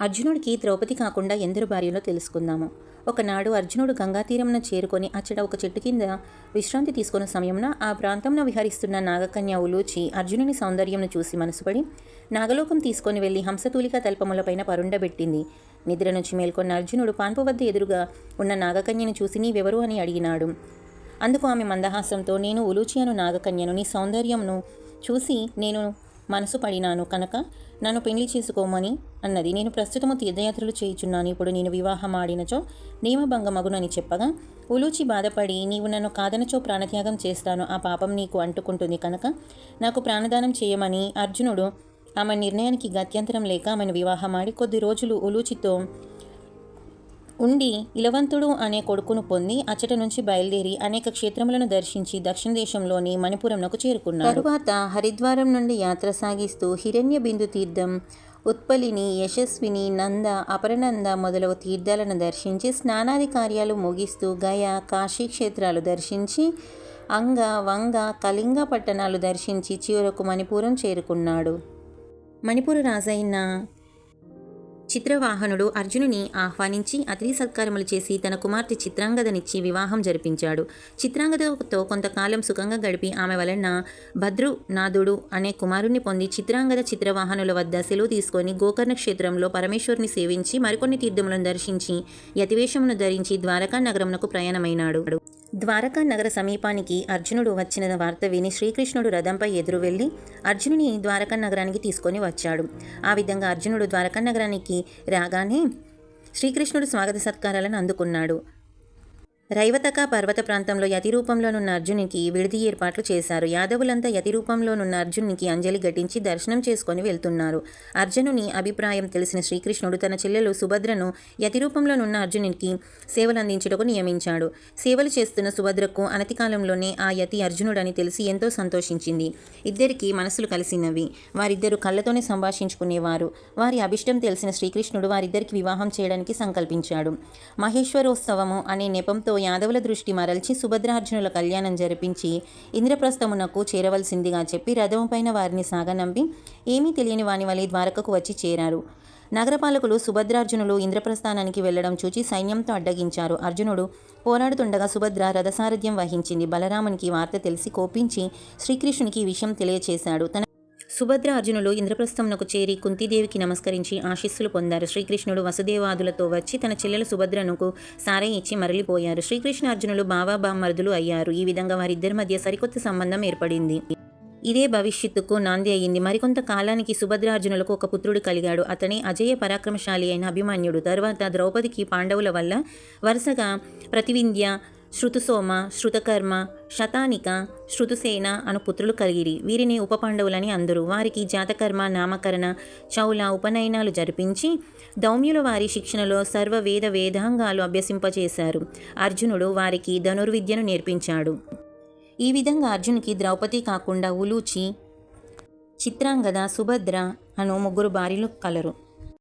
అర్జునుడికి ద్రౌపది కాకుండా ఎందరు భార్యలో తెలుసుకుందాము. ఒకనాడు అర్జునుడు గంగా చేరుకొని అచ్చట ఒక చెట్టు కింద విశ్రాంతి తీసుకున్న సమయంలో ఆ ప్రాంతంలో విహరిస్తున్న నాగకన్య ఉలూచి అర్జునుని సౌందర్యంను చూసి మనసుపడి నాగలోకం తీసుకొని వెళ్ళి హంసతూలిక తల్పములపైన పరుండబెట్టింది నిద్ర నుంచి మేల్కొన్న అర్జునుడు పాన్పు వద్ద ఎదురుగా ఉన్న నాగకన్యను చూసి నీవెవరు అని అడిగినాడు. అందుకు ఆమె మందహాసంతో నేను ఉలూచి అను నాగకన్యను నీ సౌందర్యంను చూసి నేను మనసు పడినాను కనుక నన్ను పెళ్ళి చేసుకోమని అన్నది. నేను ప్రస్తుతము తీర్థయాత్రలు చేయుచున్నాను. ఇప్పుడు నేను వివాహం ఆడినచో నియమభంగమగునని చెప్పగా ఉలూచి బాధపడి నీవు నన్ను కాదనచో ప్రాణత్యాగం చేస్తాను. ఆ పాపం నీకు అంటుకుంటుంది కనుక నాకు ప్రాణదానం చేయమని అర్జునుడు ఆమె నిర్ణయానికి గత్యంతరం లేక ఆమెను వివాహమాడి కొద్ది రోజులు ఉలూచితో ఉండి ఇలవంతుడు అనే కొడుకును పొంది అచ్చట నుంచి బయలుదేరి అనేక క్షేత్రములను దర్శించి దక్షిణ దేశంలోని మణిపురంనకు చేరుకున్నాడు. తరువాత హరిద్వారం నుండి యాత్ర సాగిస్తూ హిరణ్య బిందు తీర్థం ఉత్పలిని యశస్విని నంద అపరనంద మొదలగు తీర్థాలను దర్శించి స్నానాది కార్యాలు ముగిస్తూ గయ కాశీ క్షేత్రాలు దర్శించి అంగ వంగ కళింగ పట్టణాలు దర్శించి చివరకు మణిపురం చేరుకున్నాడు. మణిపుర రాజైన చిత్రవాహనుడు అర్జునుని ఆహ్వానించి అతిథి సత్కారములు చేసి తన కుమార్తె చిత్రాంగదనిచ్చి వివాహం జరిపించాడు. చిత్రాంగదతో కొంతకాలం సుఖంగా గడిపి ఆమె వలన భద్రు నాథుడు అనే కుమారుణ్ణి పొంది చిత్రాంగద చిత్రవాహనుల వద్ద సెలవు తీసుకొని గోకర్ణ క్షేత్రంలో పరమేశ్వరుని సేవించి మరికొన్ని తీర్థములను దర్శించి యతివేషమును ధరించి ద్వారకా నగరమునకు ప్రయాణమైనాడు. ద్వారకా నగర సమీపానికి అర్జునుడు వచ్చిన వార్త విని శ్రీకృష్ణుడు రథంపై ఎదురు వెళ్ళి అర్జునుని ద్వారకా నగరానికి తీసుకొని వచ్చాడు. ఆ విధంగా అర్జునుడు ద్వారకా నగరానికి రాగానే శ్రీకృష్ణుడు స్వాగత సత్కారాలను అందుకున్నాడు. రైవతక పర్వత ప్రాంతంలో యతి రూపంలోనున్న అర్జునికి విడిది ఏర్పాట్లు చేశారు. యాదవులంతా యతి రూపంలోనున్న అర్జునికి అంజలి ఘటించి దర్శనం చేసుకొని వెళ్తున్నారు. అర్జునుని అభిప్రాయం తెలిసిన శ్రీకృష్ణుడు తన చెల్లెలు సుభద్రను యతి రూపంలోనున్న అర్జునునికి సేవలు అందించుటకు నియమించాడు. సేవలు చేస్తున్న సుభద్రకు అనతి కాలంలోనే ఆ యతి అర్జునుడని తెలిసి ఎంతో సంతోషించింది. ఇద్దరికి మనసులు కలిసినవి. వారిద్దరు కళ్ళతోనే సంభాషించుకునేవారు. వారి అభిష్టం తెలిసిన శ్రీకృష్ణుడు వారిద్దరికి వివాహం చేయడానికి సంకల్పించాడు. మహేశ్వరోత్సవము అనే నెపంతో యాదవుల దృష్టి మరల్చి సుభద్రార్జునుల కళ్యాణం జరిపించి ఇంద్రప్రస్థమునకు చేరవలసిందిగా చెప్పి రథముపైన పైన వారిని సాగనంపి ఏమీ తెలియని వాని వలె ద్వారకకు వచ్చి చేరారు. నగరపాలకులు సుభద్రార్జునులు ఇంద్రప్రస్థానానికి వెళ్ళడం చూచి సైన్యంతో అడ్డగించారు. అర్జునుడు పోరాడుతుండగా సుభద్ర రథసారథ్యం వహించింది. బలరామునికి వార్త తెలిసి కోపించి శ్రీకృష్ణునికి ఈ విషయం తెలియచేశాడు. తన సుభద్ర అర్జునులు ఇంద్రప్రస్థంనకు చేరి కుంతీదేవికి నమస్కరించి ఆశీస్సులు పొందారు. శ్రీకృష్ణుడు వసుదేవాదులతో వచ్చి తన చెల్లెలు సుభద్రనుకు సారే ఇచ్చి మరలిపోయారు. శ్రీకృష్ణ అర్జునులు బావా బామ్మరుదులు అయ్యారు. ఈ విధంగా వారిద్దరి మధ్య సరికొత్త సంబంధం ఏర్పడింది. ఇదే భవిష్యత్తుకు నాంది అయ్యింది. మరికొంత కాలానికి సుభద్రార్జునులకు ఒక పుత్రుడు కలిగాడు. అతని అజయ పరాక్రమశాలి అయిన అభిమన్యుడు. తర్వాత ద్రౌపదికి పాండవుల వల్ల వరుసగా ప్రతివింధ్య శృతుసోమ శృతకర్మ శతానిక శృతుసేన అను పుత్రులు కలిగిరి. వీరిని ఉపపాండవులని అందరు. వారికి జాతకర్మ నామకరణ చౌల ఉపనయనాలు జరిపించి దౌమ్యుల వారి శిక్షణలో సర్వ వేద వేదాంగాలు అభ్యసింపచేశారు. అర్జునుడు వారికి ధనుర్విద్యను నేర్పించాడు. ఈ విధంగా అర్జునికి ద్రౌపది కాకుండా ఉలూచి చిత్రాంగద సుభద్ర అను ముగ్గురు భార్యలు కలరు.